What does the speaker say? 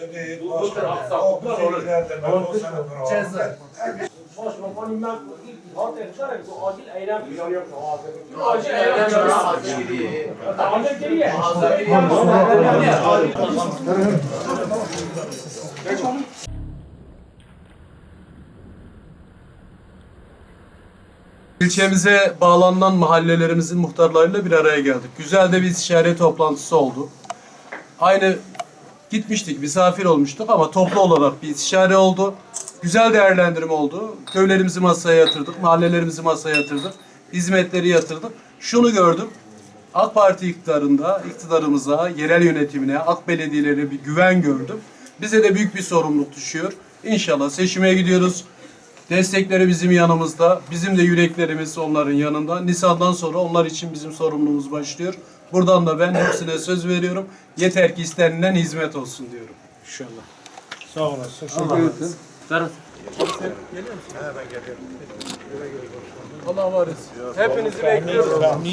Şimdi başka o bilgilerden ben o sene beraber. Başbakanım ben hatta çıkarak bu acil eylem planı Acil eylem planı. Acil geriye. İlçemize bağlanan mahallelerimizin muhtarlarıyla bir araya geldik. Güzel de bir istişare toplantısı oldu. Aynı gitmiştik, misafir olmuştuk ama toplu olarak bir istişare oldu. Güzel değerlendirme oldu. Köylerimizi masaya yatırdık, mahallelerimizi masaya yatırdık, hizmetleri yatırdık. Şunu gördüm, AK Parti iktidarında, iktidarımıza, yerel yönetimine, AK belediyelerine bir güven gördüm. Bize de büyük bir sorumluluk düşüyor. İnşallah seçime gidiyoruz. Destekleri bizim yanımızda. Bizim de yüreklerimiz onların yanında. Nisan'dan sonra onlar için bizim sorumluluğumuz başlıyor. Buradan da ben hepsine söz veriyorum. Yeter ki istenilen hizmet olsun diyorum. İnşallah. Sağ olasın. Allah var etsin. Hepinizi bekliyoruz.